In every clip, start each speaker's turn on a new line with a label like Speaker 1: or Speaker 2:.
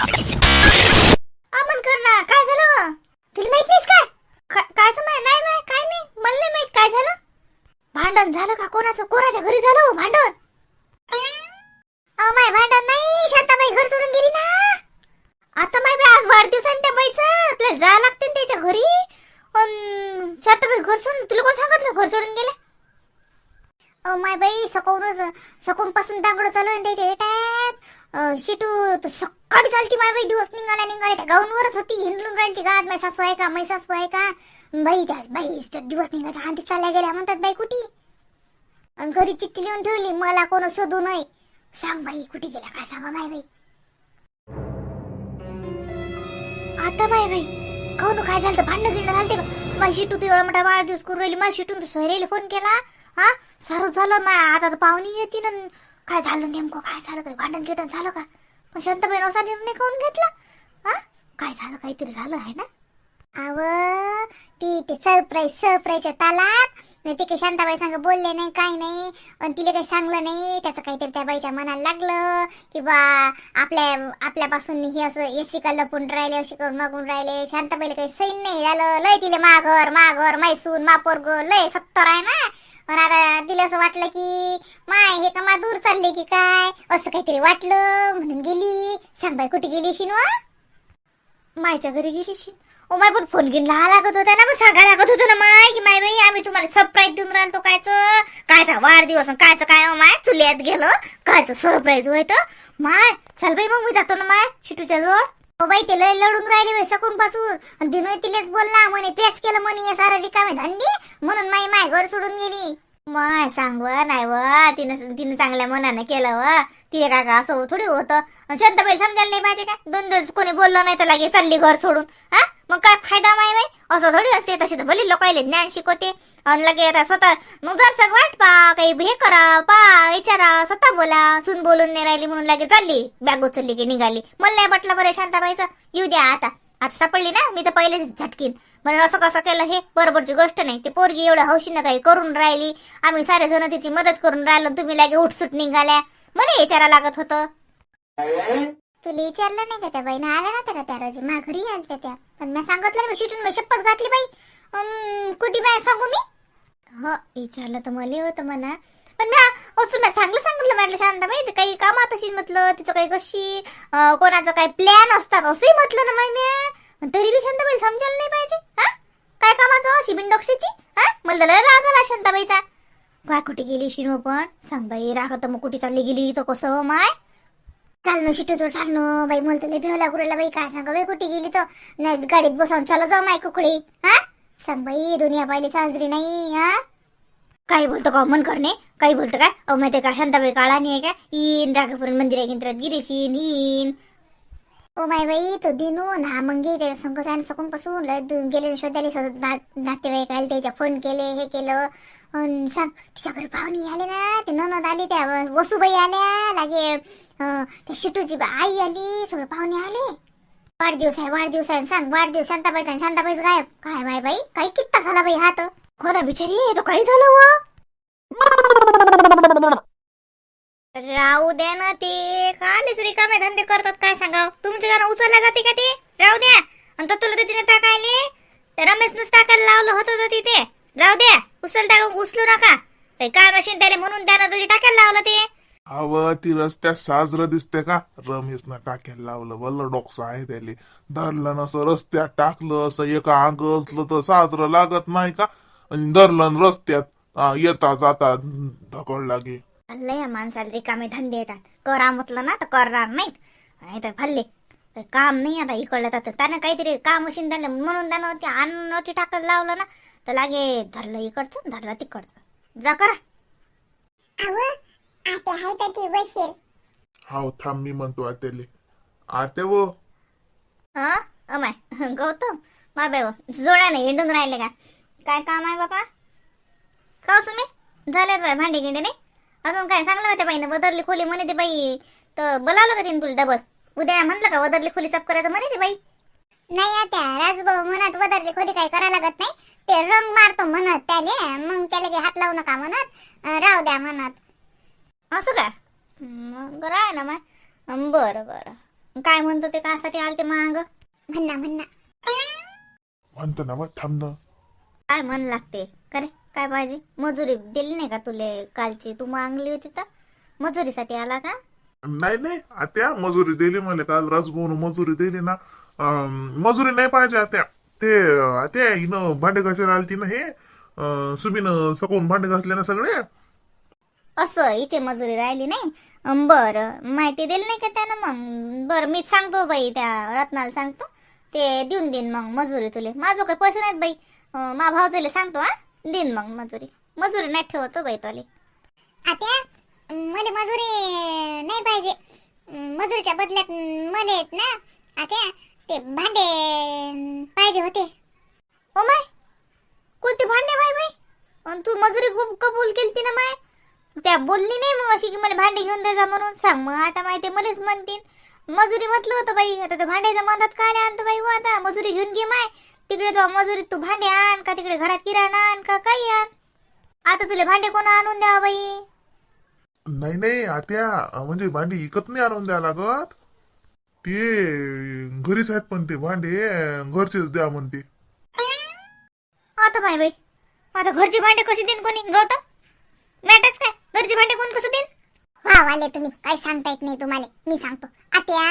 Speaker 1: अमन कर ना काय झालं? तुला माहीत नाहीस काय? काय कायच नाही काय नाही. मला नाही माहीत काय झालं. भांडण झालं का कोणाचं? कोणाच्या घरी झालं हो भांडण? अहो माय भांडण नाही. शांताबाई घर सोडून गेली ना. आता माय बाई आज वाढदिवसाने त्या बाईचा. आपल्याला जावं लागते ना त्याच्या घरी. शांताबाई घर सोडून तुला कोण सांगितलं घर सोडून गेले? अ माय बाई सकाळूनच सकाळून पासून दांगड चालू आहे त्याच्या हेटात शिटू तर सकाळी चालती माय बाई? दिवस निघाला निघाला. त्या गाऊनवरच होती. हिंडून राहिली ती गावात. माय सासू आहे का? मै सासू आहे का? बाई त्या बाई इष्ट दिवस निघायच्या आधी चालल्या गेल्या. म्हणतात बाई कुठे? आणि घरी चिठ्ठी लिहून ठेवली. मला कोण शोधू नये. सांग बाई कुठे गेल्या? काय सांगा माय बाई? आता माय बाई काऊन काय झालं? भांडण गिंड झालते का? माझी शिटू तर एवढा मोठा वाढदिवस करून राहिली. माझी शिटून तर सोयरेला फोन केला? हा? सारं झालं माय. आता तर पाहुणी येते ना काय झालं नेमकं? काय झालं? काय भांडण गिटण झालं का? पण शांताबाई असा निर्णय काऊन घेतला? हा? काय झालं? काहीतरी झालं आहे ना? अव ती ते सरप्राईज सरप्राईजच्या तालात. नाही ते काही शांताबाई सांग बोलले नाही काही नाही. आणि तिला काही सांगलं नाही. त्याचं काहीतरी त्या बाईच्या मनाला लागलं की बा आपल्या आपल्यापासून हे असं यशी का लपून राहिले अशी करून मागून राहिले. शांताबाईला काही सैन नाही झालं. लय तिले माघर माघर मैसून मापोरग लय सत्तर आहे ना? पण आता दिलं असं वाटलं की माय हे का दूर चालले की काय? असं काहीतरी वाटलं म्हणून गेली. सांग बाई कुठे गेली शिनवा मायच्या घरी गेली शिन. ओ माय पण फोन घेऊन लहा लागत होता ना मग सांगा लागत होतं ना माय की माय बाई आम्ही तुम्हाला सरप्राईज देऊन राहतो कायचं? कायचा वाढदिवस आणि कायचं काय हो माय? चुल्यात गेलं कायचं सरप्राईज व्हायचं माय चल बाई मग मी जातो ना माय शिटूच्या जवळ. बाई ते लय लढून राहिले बाई सकून पासून आणि तिलेच बोलला म्हणे तेच केलं म्हणे हे सारं रिकामे धंदी. म्हणून माई माय घर सोडून गेली. माय सांग व नाही व तिनं तिनं चांगल्या मनानं केलं व. तिने काय का असं थोडी होतं. आणि शांताबाई समजायला नाही पाहिजे का? दोन दिवस कोणी बोललं नाही तर लागे चालली घर सोडून. हा? मग काय फायदा माय माय असं थोडी असते तसे तर भले लोकायले ज्ञान शिकवते. आणि लगे आता स्वतः मग जर सग वाट पा काही हे करा पा विचारा स्वतः बोला. सून बोलून नाही राहिली म्हणून लगे चालली. बॅग उचलली की निघाली. मला नाही पटलं बरं शांताबाईचं. येऊ द्या आता. आता सापडली ना मी तर पहिलेच झटकीन. म्हणून असं कसं केलं हे? बरोबरची गोष्ट नाही. ते पोरगी एवढं हौशीनं काही करून राहिली. आम्ही सारे जण तिची मदत करून राहिलो तुम्ही लागे उठसूट निघाल्या. मला विचारा लागत होतं. तुला विचारलं नाही का त्या बाईनं? आल्या नव्हत्या का त्या रोजी? मा घरी आलत्या त्या. पण मी सांगितलं ना शिटून मी शपथ घातली बाई. कुठे बाय सांगू मी? हो विचारलं तर मला होतं म्हणा. पण मी असं मी चांगलं सांगितलं म्हटलं शांताबाई ते काही कामात अशी म्हटलं तिचं काही कशी कोणाचं काही प्लॅन असतात असंही म्हटलं ना माहिती तरी बी शांताबाई समजायला नाही पाहिजे हा? काय कामाचं? अशी बिनडोक्षाची हा? मला लय राग आला शांताबाईचा काय कुठे गेली शिनो पण? सांग बाई राग तर मग कुठे चालली गेली तर कसं हो माय? चाल ना शिटू चाल ना बाई मला तुला भेवला गुरुला बाई काय सांग बाई कुठे गेली तर नाही गाडीत बसवून चाल जाऊ माय कुकडे. हा? सांग बाई दुनिया पाहिली साजरी नाही हा? काही बोलतो का मन करणे? काही बोलतो काय अहो माहिती का शांताबाई काळा नाही आहे का? येईन राघपुरण मंदिरा गिंत्रात गिरीशीन येईन ओ माय बाई तो दिनू ना मग त्याच्या संग जायला सकून पासून लय गेले शोधायला शोधत नातेवाईक आले त्याच्या फोन केले हे केलं. अन सांग तिच्या घरी पाहुणे आले ना ते ननद आली त्या वसुबाई आल्या लागे त्या शिटूची बा- आई आली सगळे पाहुणे आले. वाढदिवस आहे वाढदिवस आहे सांग वाढदिवस शांताबाईचा आणि शांताबाईच गायब. काय बाय बाई काही कित्ता झाला बाई हात हो ना बिचारी तो काही झालं व? राहू द्या ना ते कालेच रिकामे धंदे करतात काय सांगाव? तुमच्या जण उचलला जाते का ते? राहू द्या. आणि तुला तर तिने टाकायले. रमेश रमेशनच टाकायला लावलं होतं तिथे राहू द्या उचल टाक उचलू नका. काही काय मशीन त्याला म्हणून त्यानं तुझी टाकायला लावलं ते?
Speaker 2: अव ती रस्त्यात साजरं दिसते का? रमेशनं टाक्याला लावलं भलं डोकसा आहे त्याले. धरलं नसं रस्त्यात टाकलं असं एका अंग असलं तर साजरं लागत नाही का? आणि धरलं न रस्त्यात आ, येता जाता धकड लागे.
Speaker 1: भल्ले या माणसाला रिकामे धंदे येतात. करा म्हटलं ना तर करणार नाहीत. नाही तर भल्ले. काम नाही आता इकडलं तर. त्यानं काहीतरी काम मशीन त्यानं म्हणून त्यानं ते अन्नटी टाकायला लावलं ना तर लागे धरलं इकडचं धरलं तिकडचं. जा करा.
Speaker 2: हाव थांब मी म्हणतो आत्याले. आत्या वो.
Speaker 1: हा अमाय गौतम बाबा हो जोड्याने हिंडून राहिले का? काय काम आहे बाबा का हो तुम्ही झाले बाय भांडी गिंडी नाही? अजून काय सांगलं होत्या बाईनं? बदरली खोली म्हणे ते बाई. तर बोलावलं का तिने तुला डबल उद्या म्हणलं का बदरली खोली साफ करायचं म्हणे ते बाई?
Speaker 3: नाही आता राजभाऊ म्हणत वदरली खोली काही करा लागत नाही. ते रंग मारतो म्हणत त्याले मग त्याला काही हात लावू नका म्हणत राहू द्या म्हणत.
Speaker 1: असं का? मग बरं आहे ना मग. बरं बरं. काय म्हणतो ते कासाठी आलते महाग
Speaker 3: म्हणा म्हणा.
Speaker 2: म्हणतो ना मग थांब ना.
Speaker 1: काय म्हण लागते? करे काय पाहिजे मजुरी दिली नाही का तुले कालची? तू मागली होती तर? मजुरीसाठी आला का?
Speaker 2: नाही नाही. आत्या मजुरी दिली मला काल. राजभाऊन मजुरी दिली ना. मजुरी नाही पाहिजे आत्या. ते आत्या हिनं भांडे घासायला आलती ना हे. सुमीनं सकून भांडे घासले ना सगळे.
Speaker 1: असं हिचे मजुरी राहिली नाही. बरं. माहिती दिली नाही का त्यानं मग? बरं मीच सांगतो बाई त्या रत्नाला सांगतो. ते देऊन देईन मग मजुरी तुले. माझं काही पैसे नाहीत बाई. मा भावजाले सांगतो हा. देईन मग मजुरी. मजुरी नाही ठेवतो बाई तुले.
Speaker 3: आत्या मला मजुरी नाही पाहिजे. मजुरीच्या बदल्यात मला येत ना आता ते भांडे पाहिजे होते.
Speaker 1: ओ माय कोणते भांडे बाय बाई? अन तू मजुरी खूप कबूल केलती ना माय? त्या बोलली नाही मग अशी की मला भांडे घेऊन द्या म्हणून. सांग मग आता माहिती मलाच म्हणतील मजुरी म्हटलं होतं बाई आता त्या भांड्याच्या मनात काय नाही आणतो बाई हो आता? मजुरी घेऊन घे माय. तिकडे जाऊ मजुरीत तू भांडे आण का तिकडे घरात किराणा आण का काही आण. आता तुला भांडे कोण आणून द्यावा बाई?
Speaker 2: नाही नाही आत्या म्हणजे भांडी इकत नाही आणून द्या लागत. ते घरीच आहेत पण ते भांडे घरचेच द्या म्हणते.
Speaker 1: आता बाई बाई आता घरची भांडे कशी देईन कोणी? गौतम मॅटच काय? घरची भांडे कोण कसं देईन?
Speaker 3: वा वाले तुम्ही काही सांगता येत नाही तुम्हाला मी सांगतो. आत्या?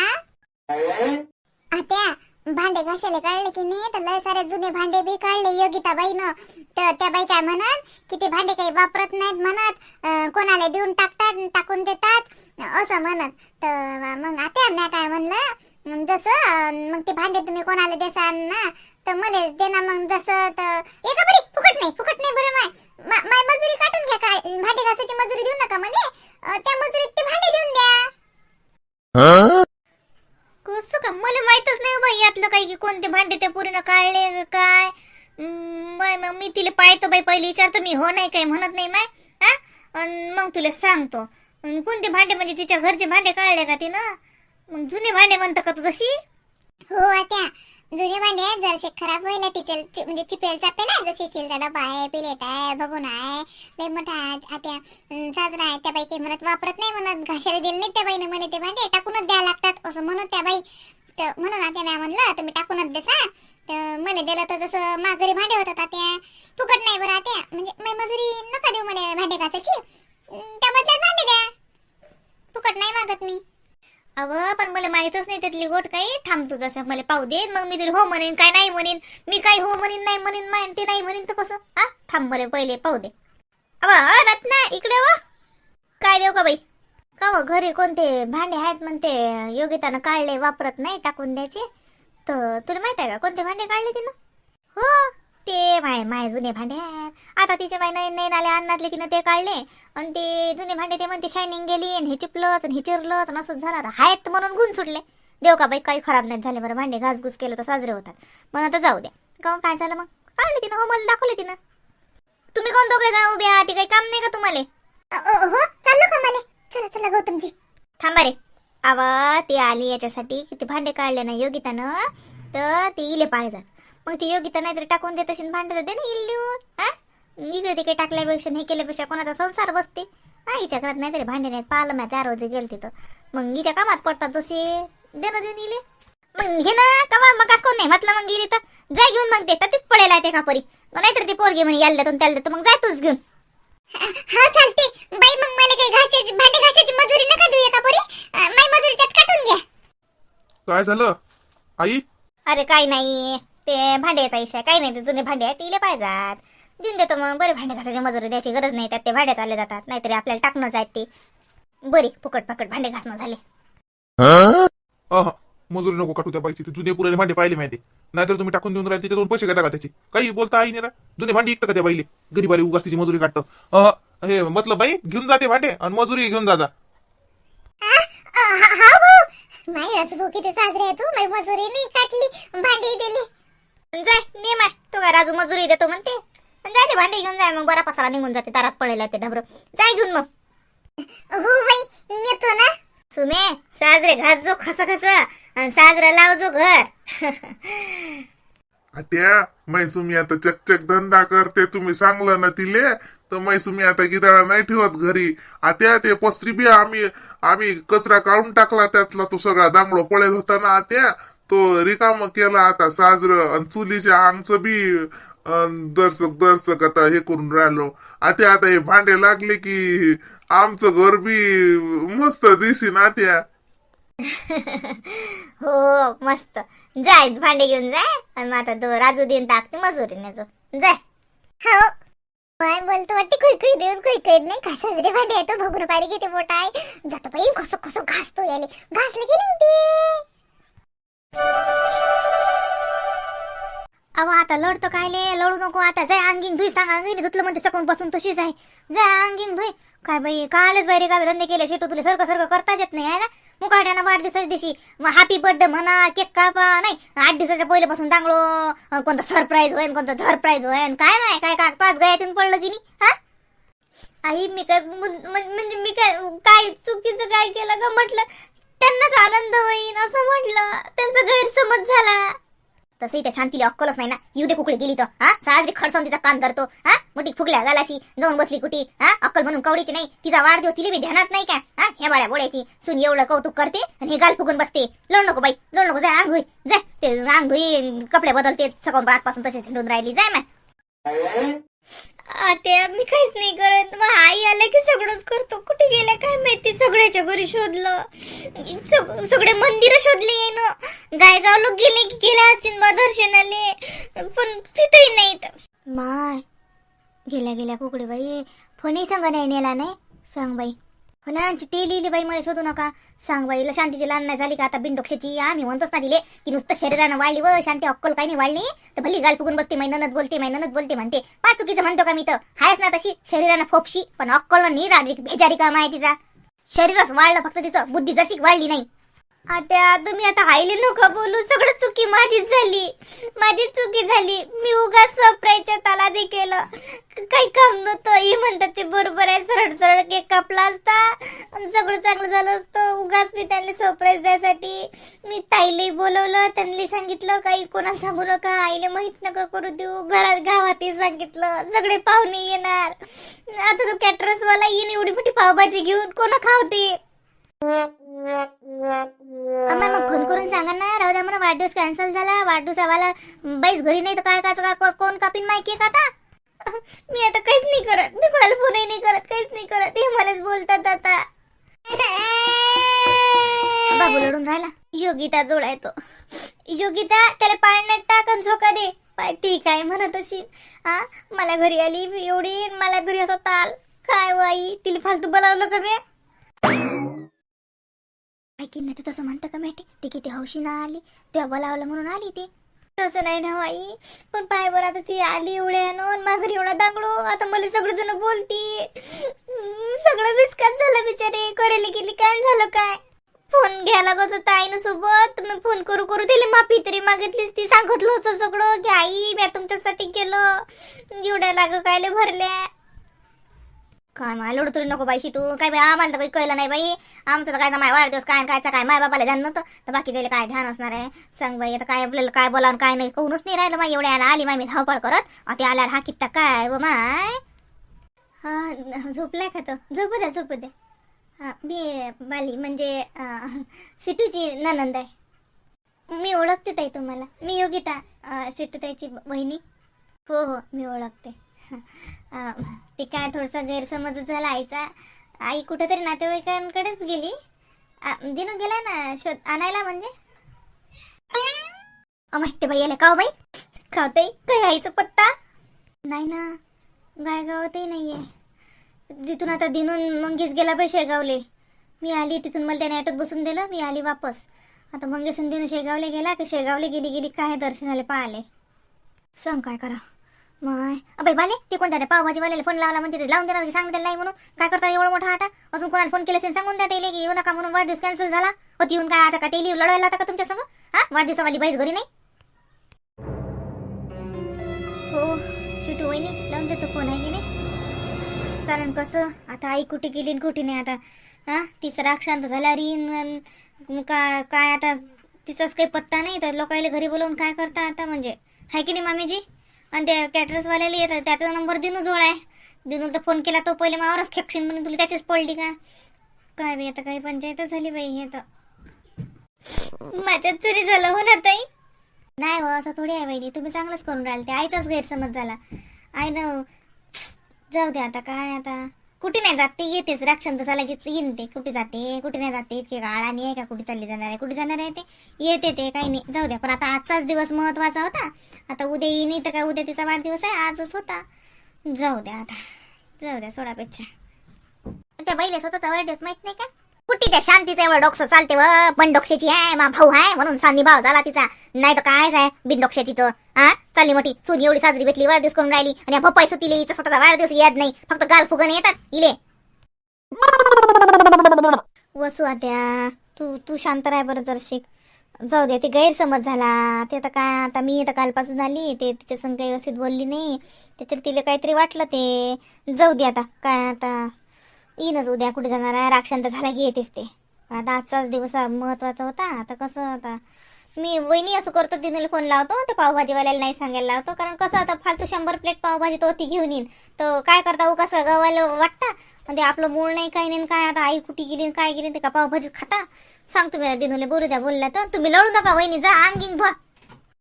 Speaker 3: आत्या भांडे घासायला काढले की नाही? तर लय सारे जुने भांडे बी काढले योगिता बाईनं तर त्या बाई काय म्हणत की ते भांडे काही वापरत नाहीत म्हणत. कोणाला देऊन टाकतात टाकून देतात. असं म्हणत. तर मग आता म्या काय म्हणलं जसं मग ते भांडे तुम्ही कोणाला देसाल ना तर मला दे ना मग जसं तर एका बरी फुकट नाही फुकट नाही बरं माय. माय मजुरी काढून घ्या काय? भांडे घासायची मजुरी देऊ नका मले. त्या मजुरीत ते भांडे देऊन द्या.
Speaker 1: कसं का? मला माहितच नाही बाई यातलं काही की कोणते भांडे त्या पुरीनं काढले का काय? मग मी तिला पाहतो बाई पहिले विचारतो मी हो नाही काही म्हणत नाही माय हा? मग तुला सांगतो. कोणते भांडे म्हणजे तिच्या घरचे भांडे काढले का तिनं? मग जुने भांडे म्हणतं का तू तशी?
Speaker 3: हो आता जुने भांडे आहेत जरसे खराब होईल तिचे म्हणजे चिपेल चापेल आहे जसे शिलचा डबा आहे प्लेट आहे बघून आहे. लय मोठा आहे आता साजरा आहे. त्या बाई काही म्हणत वापरत नाही म्हणत घासायला दिले नाही त्या बाईने मला ते भांडे टाकूनच द्यावं लागतात. असं म्हणत त्या बाई. तर म्हणून आता मी म्हणलं तुम्ही टाकूनच देसा तर मला दिलं तर जसं माघारी भांडे होतात आत्या फुकट नाही बरं आत्या म्हणजे मी मजुरी नका देऊ मला भांडे घासायची. त्या बदल्यात भांडे द्या. फुकट नाही मागत मी.
Speaker 1: अव पण मला माहितच नाही त्यातली गोट काही थांबतो जसं मला पाहू दे मग मी तुला हो म्हणेन काय नाही म्हणेन. मी काही हो म्हणेन नाही म्हणेन म्हणेन ते नाही म्हणेन तर कसं? हा थांब मला पहिले पाहू दे. अव रत्ना इकडे वा. काय देऊ का बाई? का व घरी कोणते भांडे आहेत म्हणते योगितानं काढले वापरत नाही टाकून द्यायचे? तर तुला माहीत आहे का कोणते भांडे काढले तिनं? हो. ते माय माय जुने भांडे आहेत. आता तिचे माय नवीन नवीन आले अन्नातले तिनं ते काढले. आणि ते जुने भांडे ते म्हणते शायनिंग गेली आणि हे चिपलंच आणि हे चिरलंच आणि असंच झालं. आहेत म्हणून गुण सुटले. देव का बाई काही खराब नाही झाले बरं. भांडे घासघूस केलं तर साजरे होतात. मग आता जाऊ द्या. काहून काय झालं मग? काढले तिनं हो मला दाखवले तिनं. तुम्ही कोण दोघे जण उभे आहात? ते काही काम नाही का तुम्हाला?
Speaker 3: हो चाललो का मला? चला चला गौतमजी.
Speaker 1: थांबा रे. अव ती आली याच्यासाठी. की ते भांडे काढले नाही योगितानं. तर ते इले पाहिजेत मग ती योगिता नाहीतरी टाकून देत असेल भांडे तर दे ना हा इकडे तिकडे टाकल्यापेक्षा नाही केल्यापेक्षा कोणाचा संसार बसते. हा हिच्या घरात नाहीतरी भांडे नाहीत पाहिलं मी त्या रोजी गेल तिथं मग हिच्या कामात पडतात जसे. दे ना देऊन इले. मग हे ना कमा मग कोण नाही म्हटलं मग गेली तर. जाय घेऊन मग ते कधीच पडेल आहे ते का परी मग नाहीतर ती पोरगी म्हणे यायला देतो त्याला देतो. मग जाय तूच घेऊन.
Speaker 3: हा चालते बाई मग मला काही घासायची भांडे घासायची मजुरी नका देऊ एका पोरी माई मजुरी त्यात काटून घ्या.
Speaker 2: काय झालं? आई?
Speaker 1: अरे काही नाही. ते भांड्याचा इशा काही नाही ते जुने भांडे आहेत तिले पाहिजात. देऊन देतो मग बरे भांडे घासायची मजुरी द्यायची गरज नाही त्यात ते भांडे चालले जातात नाहीतरी आपल्याला टाकणं जात ते. बरी फुकट फकट भांडे घासणं झाले.
Speaker 2: अह मजुरी नको काटू त्या बाईची ते जुने पुराने भांडे पाहिले माहिती नाहीतर तुम्ही टाकून देऊन राहिले त्याच्यातून पैसे घेता का त्याचे? काही बोलता आई नाही जुने भांडी ऐकतं का त्या बाईले? गरीबारी उगाच तिची मजुरी काढतं. अह हे मतलब बाई घेऊन जाते भांडे आणि मजुरी घेऊन जा जा.
Speaker 3: हा अं, हा हा भाऊ. माई राजभाऊ किती साजरे आहे तू माई मजुरी नाही काटली भांडी दिली.
Speaker 1: जाय नेम आहे. तो काय राजू मजुरी देतो म्हणते. जाय ते भांडे घेऊन जाय मग बरा पसारा निघून जाते दारात पडेल ते ढबर. जाय घेऊन मग.
Speaker 3: हो बाई नेतो ना.
Speaker 1: सुमे साजरे घास जो खस खस आणि साजरा लावजो घर.
Speaker 2: त्या मै तुम्ही आता चकचक धंदा करते तुम्ही सांगलं ना तिले. तर मैसू मी आता गिदाळा नाही ठेवत घरी. आत्या ते पसरी बी आम्ही आम्ही कचरा काढून टाकला त्यातला तो सगळा दांगडो पळेल होता ना आत्या तो रिकाम केला आता साजर आणि चुलीच्या अंगचं बी दर्शक दर्शक आता हे करून राहिलो. आता आता हे भांडे लागले की आमचं घर बी मस्त दिसी ना त्या
Speaker 1: हो मस्त. जाय भांडे घेऊन जाय. आणि मग आता तो राजू देऊन टाकते मजुरीने जो जाय.
Speaker 3: हो. काय बोलतो वाटते कुई कुई देऊन कुई कुई नाही का? साजरे भांडे येतो भगून पाडी घेते मोठा आहे. जातो बाई कसं कसं घासतो याले. घासले की नाही ते
Speaker 1: अहो आता लढतो कायले लढू नको आता. जाय अंगिंग धुई. सांग अंगिंग धुतलं म्हणते सकून बसून तशीच आहे. जाय अंगिंग धुई. काय बाई कालच बाहेर काय धंदे केले? शेटू तुला सारखं सारखं करताच येत नाही आहे ना? मुकाट्यानं वाढदिवसाच्या दिवशी मग हॅपी बर्थडे म्हणा केक कापा. नाही आठ दिवसाच्या पहिल्यापासून चांगलो अं, कोणतं सरप्राईज होईन कोणतं सरप्राईज होईन. काय नाही काय का पाच गयातून पडलं की नाही हा? आई मी काय म्हणजे मी काय काय चुकीचं काय केलं का म्हटलं? त्यांनाच आनंद होईन असं म्हटलं. त्यांचा गैरसमज झाला. तसं इथे शांतीला अक्कलच नाही ना. येऊ दे कुकडे गेली तर. हा? साजरी खडसावून तिचा काम करतो. हा? मोठी फुगल्या गालाची जाऊन बसली कुठी? हा? अक्कल म्हणून कवडीची नाही. तिचा वाढदिवस तिला बी ध्यानात नाही का? हा? ह्या बाळ्या बोड्याची सून एवढं कौतुक करते आणि हे गाल फुगून बसते. लोड नको बाई. लोड नको. जाय अंग धुई जाय ते धुई कपडे बदलते. सकाळपासून तसे हिंडून राहिली. जाय मॅ आता मी काहीच नाही करत. मग आई आल्या की सगळंच करतो कुठे गेल्या काय माहिती सगळ्याच्या घरी शोधलं. सगळे मंदिर शोधले ना. गायगाव लोक गेले की गेले असतील मग दर्शनाले. पण तिथेही नाहीत. माय गेल्या गेल्या कुकडे बाई फोनही सांग नाही नेला नाही. सांग बाई. हो ना ती लिहिली बाई मला शोधू नका. सांग बाईला शांतीची लहान नाही झाली का? आता बिनडोक्षाची आम्ही म्हणतोच ना दिले की नुसतं शरीरानं वाढली व शांती अक्कल काही नाही वाढली. तर भली गाल फुगून बसते मैनत बोलते मैनत बोलते म्हणते. पाच चुकीचं म्हणतो का मी तर? हायच ना तशी शरीरानं फोपशी पण अक्कल नाही राहिली भेजारी काम आहे तिचा शरीरच वाढलं फक्त तिचं. बुद्धी जशी वाढली नाही आता तुम्ही आता आईले नका बोलू. सगळं चुकी माझीच झाली. माझी चुकी झाली. मी उगाच सरप्राईजच्या तालादी केलं. काही काम नव्हतं. ही म्हणतात ते बरोबर आहे. सरळ सरळ केक कापला असता. आणि सगळं चांगलं झालं असतं. उगाच मी त्यांना सरप्राईज द्यायसाठी मी ताईले बोलवलं. त्यांनी सांगितलं काही कोणाला सांगू नका. आईले माहीत नका करू देऊ. घरात गावातही सांगितलं. सगळे पाहुणे येणार. आता तो कॅटरसवाला येईन. एवढी मोठी पावभाजी घेऊन कोणा खावते वाढदिवस कॅन्सल झाला वाढदिवस आम्हाला बाईच घरी नाही तर काय काय का? कोण कापीन माहिती आहे का आता? मी आता काहीच नाही करत. मी कोणाला फोनही नाही करत काहीच नाही करत. हे मलाच बोलतात आता. बाबू लढून राहिला. योगिता जोडाय तो योगिता त्याला पाळण्यात टाकन झोका दे. पाय ठीक काय म्हणत अशी हा? मला घरी आली एवढी मला घरी असं ताल. काय हो वाई तिला फालतू बोलावलं का मी? ऐकीन नाही तर तसं म्हणतं का माहिती ती किती हौशी ना आली. तेव्हा बोलावलं म्हणून आली ती. तसं नाही ना आई पण पाय बरं आता ती आली एवढ्यानं माझ्या एवढा दांगडो. आता मला सगळेजण बोलती. सगळं विस्कात झालं बिचारे. करेली गेली काय झालं काय? फोन घ्यायला बघत होता आईनं सोबत मी फोन करू करू दिली माफी तरी मागितलीस ती. सांगितलं होतं सगळं की आई मी तुमच्यासाठी केलं. एवढ्या लाग कायले भरल्या. काय माय लोड तरी नको बाई शिटू. काय बाई आम्हाला तर काही कळलं नाही बाई. आमचं तर काय माय वाढदिवस काय कायचा काय माय बाबाला ध्यान नव्हतं. तर बाकी त्याला काय ध्यान असणार आहे? सांग बाई आता काय आपल्याला काय बोला काय नाही कोणच नाही राहिलं माय एवढ्या आली माय मी धावपळ करत. आता आल्यावर हा कित्ता काय व माय? हा झोपलाय का तो? झोपू द्या झोपू द्या. हा मी बाली म्हणजे सिटूची ननंद आहे. मी ओळखते ताई तुम्हाला. मी योगिता सिटू ताईची बहिणी हो हो मी ओळखते. ते काय थोडासा गैरसमज झाला आईचा. आई कुठेतरी नातेवाईकांकडेच गेली. दिनू गेलाय ना शोध आणायला म्हणजे? माहिती बाई आले का बाई? खावते काही आईचा पत्ता? नाही ना गाय गावातही नाहीये. तिथून आता दिनून मंगेश गेला बाई शेगावले. मी आली तिथून मला त्याने ऑटोत बसून दिलं मी आली वापस. आता मंगेश दिनू शेगावले गेला की शेगावले गेली गेली काय दर्शनाला पाहिले सांग काय करा. माय. अबे बाले ते कोणत्या पावभाजीवाल्याला फोन लावला म्हणते ते? लावून देणार की सांग नाही म्हणून. काय करता एवढं मोठा आता? अजून कोणाला फोन केला असेल सांगून द्या त्याला की येऊ नका म्हणून वाढदिवस कॅन्सल झाला. होती येऊन काय आता का तेली लढायला आता का तुमच्या संग? हा? वाढदिवसावाली बाईस घरी नाही? हो शिटू वहिनी लावून देतो फोन आहे की नाही? कारण कसं आता आई कुठे गेली कुठे नाही आता? हा? तिचं शांत झाला रीन काय काय आता? तिचाच काही पत्ता नाही तर लोकायला घरी बोलवून काय करता आता म्हणजे? हाय की नाही मामीजी? आणि त्या कॅटरसवाल्याला येतात त्याचा नंबर दिनू जोड आहे. दिनूला तर फोन केला तो पहिले मावरच खेकशीन म्हणून तुला त्याचीच पडली का? काय बाई आता काही पंचायत झाली बाई हे तर. माझ्यात तरी झालं हो ना ताई? नाही हो असं थोडी आहे बहिणी तुम्ही चांगलंच करून राहिले ते आईचाच गैरसमज झाला. आई ना जाऊ दे आता काय आता? कुठे नाही जात ते येतेच. राक्षण तर झाला की येईन ते. कुठे जाते कुठे नाही जाते इतके काळ आणि आहे का कुठे चालली जाणार आहे कुठे जाणार आहे ते. येते ते काही नाही. जाऊ द्या. पण आता आजचाच दिवस महत्त्वाचा होता. आता उद्या येईन तर काय उद्या तिचा वाढदिवस आहे आजच होता. जाऊ द्या आता. जाऊ द्या सोडापेक्षा. त्या बैले स्वतःचा वाढदिवस माहीत नाही का? कुठे त्या शांतीचं एवढं डोकसं चालते व पण डोक्षाची आहे मा भाऊ आहे म्हणून सानी भाव झाला तिचा. नाही तर कायच आहे बिन डोक्षाचीच हा चालली मोठी. सून एवढी साजरी भेटली वाढदिवस करून राहिली. आणि पप्पा सुतीले तर स्वतःचा वाढदिवस याद नाही. फक्त गाल फुगन येतात इले. वसू आत्या तू तू शांत राह बरं जर शिक जाऊ दे ते गैरसमज झाला. ते आता काय आता मी आता कालपासून झाली. ते तिच्या संग काही व्यवस्थित बोलली नाही. त्याच्यात तिला काहीतरी वाटलं ते. जाऊ दे आता काय आता. येईनच उद्या कुठे जाणार आहे? राक्षांत झाला की येतेच ते. आता आजचाच दिवस महत्त्वाचा होता. आता कसं आता? मी वहिनी असं करतो तिने फोन लावतो ते पावभाजीवाल्याला नाही सांगायला लावतो. कारण कसं आता फालतू शंभर प्लेट पावभाजी तो ती घेऊन येईन. तर काय करता? कसं गवायला वाटता? म्हणजे आपलं मूळ नाही काही नाही काय आता आई कुठे गेली काय गेली ते का पावभाजी खाता? सांग तुम्ही दिनूले बोलू द्या बोलल्या तर. तुम्ही लढू नका वहिनी जा अंगिंग भा.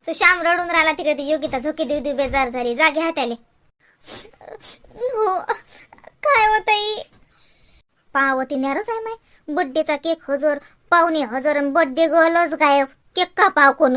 Speaker 1: तो श्याम रडून राहिला तिकडे ती योगिता झोके देऊ देऊ बेजार झाली. जा घ्या त्याले. हो काय होत पावती न्यारच आहे माय. बड्डेचा केक हजर पावणे हजर आणि बड्डे गलच गायब. केक का पाव कोण?